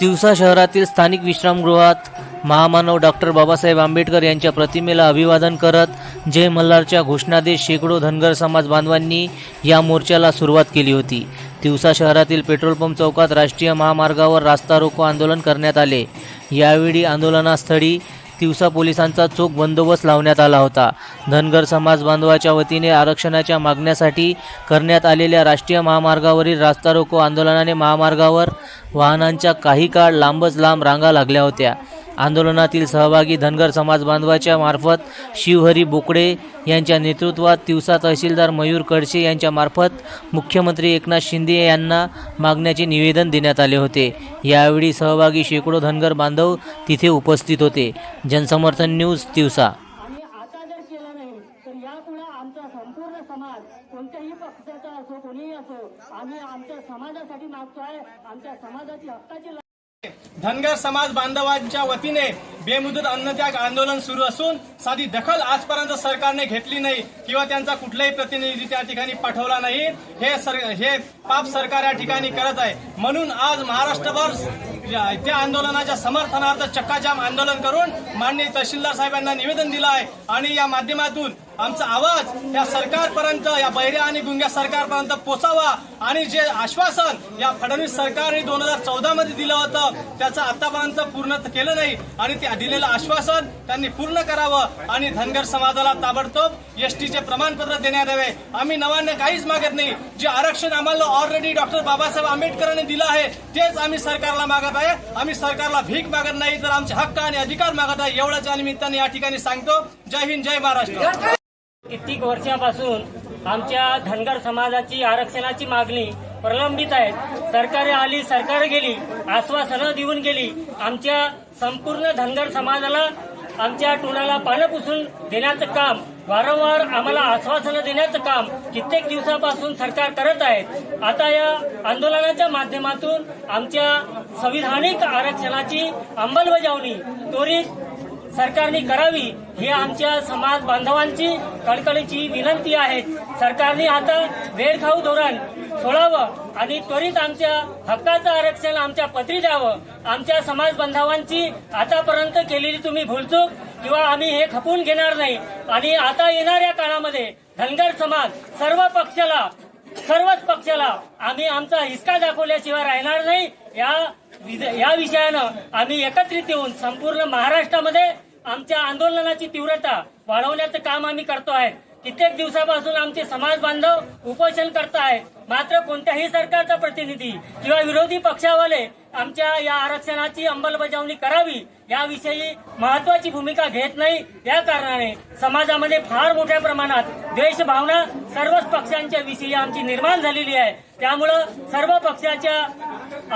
तिवसा शहरातील स्थानिक विश्रामगृहात महामानव डॉक्टर बाबासाहेब आंबेडकर यांच्या प्रतिमेला अभिवादन करत जय मल्हारच्या घोषणादेश शेकडो धनगर समाज बांधवांनी या मोर्चाला सुरुवात केली होती. तिवसा शहरातील पेट्रोल पंप चौकात राष्ट्रीय महामार्गावर रास्ता रोको आंदोलन करण्यात आले. यावेळी आंदोलनास्थळी तिवसा पोलिसांचा चोख बंदोबस्त लावण्यात आला होता. धनगर समाज बांधवाच्या वतीने आरक्षणाच्या मागण्यासाठी करण्यात आलेल्या राष्ट्रीय महामार्गावरील रास्ता रोको आंदोलनाने महामार्गावर वाहनांच्या काही काळ लांबच लांब रांगा लागल्या होत्या. आंदोलनातील सहभागी धनगर समाज बांधवाच्या मार्फत शिवहरी बोकडे यांच्या नेतृत्वात तिवसा तहसीलदार मयूर कडशे यांच्या मार्फत मुख्यमंत्री एकनाथ शिंदे यांना मागण्याचे निवेदन देण्यात आले होते. यावेळी सहभागी शेकडो धनगर बांधव तिथे उपस्थित होते. जनसमर्थन न्यूज तिवसा. कोणत्याही पक्षाचा असो कोणीही असो आम्ही आमच्या समाजासाठी मागतोय आमच्या समाजाची हक्काची धनगर समाज बांधवांच्या वतीने बेमुदत अन्नत्याग आंदोलन सुरू असून साधी दखल आजपर्यंत सरकारने घेतली नाही किंवा त्यांचा कुठलाही प्रतिनिधी त्या ठिकाणी पाठवला नाही. हे सर हे पाप सरकार या ठिकाणी करत आहे. म्हणून आज महाराष्ट्रभर त्या आंदोलनाच्या समर्थनार्थ चक्काजाम आंदोलन करून माननीय तहसीलदार साहेबांना निवेदन दिलं आहे आणि या माध्यमातून आमचा आवाज या सरकारपर्यंत या बहिऱ्या आणि गुंग्या सरकारपर्यंत पोचावा आणि जे आश्वासन या फडणवीस सरकारने दोन हजार चौदा मध्ये दिलं होतं त्या त्याचं आतापर्यंत पूर्ण केलं नाही आणि ते दिलेलं आश्वासन त्यांनी पूर्ण करावं आणि धनगर समाजाला ताबडतोब एसटीचे प्रमाणपत्र देण्यात यावे. आम्ही नव्याने काहीच मागत नाही. जे आरक्षण आम्हाला ऑलरेडी डॉक्टर बाबासाहेब आंबेडकरांनी दिलं आहे तेच आम्ही सरकारला मागत आहे. आम्ही सरकारला भीक मागत नाही तर आमचे हक्क आणि अधिकार मागत आहे एवढ्याच या निमित्ताने या ठिकाणी सांगतो. जय हिंद जय महाराष्ट्र. कित्येक वर्षापासून आमच्या धनगर समाजाची आरक्षणाची मागणी प्रलंबित आहेत. सरकारे आली सरकार गेली आश्वासनं देऊन गेली. आमच्या संपूर्ण धनगर समाजाला आमच्या टोळाला पानं पुसून देण्याचं काम वारंवार आम्हाला आश्वासनं देण्याचं काम कित्येक दिवसापासून सरकार करत आहे आता या आंदोलनाच्या माध्यमातून आमच्या संविधानिक आरक्षणाची अंमलबजावणी त्वरित सरकारने करावी ही आमच्या समाज बांधवांची कळकळीची विनंती आहे. सरकारने आता वेळखाऊ धोरण सोडावं आणि त्वरित आमच्या हक्काचं आरक्षण आमच्या पत्री द्यावं. आमच्या समाज बांधवांची आतापर्यंत केलेली तुम्ही भूलचूक किंवा आम्ही हे खपून घेणार नाही. आणि आता येणाऱ्या काळामध्ये धनगर समाज सर्व पक्षाला सर्वच पक्षाला. आम्ही आमचा हिसका दाखवल्याशिवाय राहणार नाही. या या विषयानं आम्ही एकत्रित येऊन संपूर्ण महाराष्ट्रामध्ये आमच्या आंदोलनाची तीव्रता वाढवण्याचं काम आम्ही करतो आहे. कित्येक दिवसापासून आमचे समाज बांधव उपोषण करत आहे. मात्र कोणत्याही सरकारचा प्रतिनिधी किंवा विरोधी पक्षावाले आमच्या या आरक्षणाची अंमलबजावणी करावी याविषयी महत्वाची भूमिका घेत नाही. या कारणाने समाजामध्ये फार मोठ्या प्रमाणात द्वेषभावना सर्वच पक्षांच्या विषयी आमची निर्माण झालेली आहे. त्यामुळं सर्व पक्षाच्या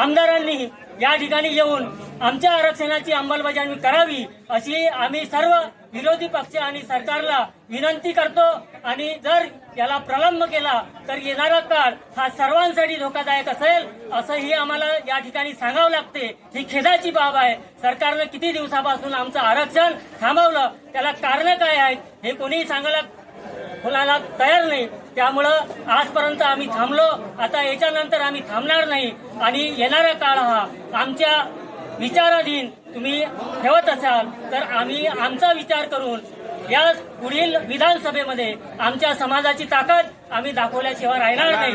आमदारांनी या ठिकाणी येऊन आमच्या आरक्षणाची अंमलबजावणी करावी अशी आम्ही सर्व विरोधी पक्ष आणि सरकारला विनंती करतो. आणि जर याला प्रलंब केला तर येणारा काळ हा सर्वांसाठी धोकादायक असेल असंही आम्हाला या ठिकाणी सांगावं लागते. ही खेदाची बाब आहे. सरकारनं किती दिवसापासून आमचं आरक्षण थांबवलं त्याला कारण काय आहेत हे कोणीही सांगायला खोलायला तयार नाही. त्यामुळं आजपर्यंत आम्ही थांबलो. आता याच्यानंतर आम्ही थांबणार नाही. आणि येणारा काळ हा आमच्या विचाराधीन तुम्ही ठेवत असाल तर आम्ही आमचा विचार करून या पुढील विधानसभेमध्ये आमच्या समाजाची ताकद आम्ही दाखवल्याशिवाय राहणार नाही.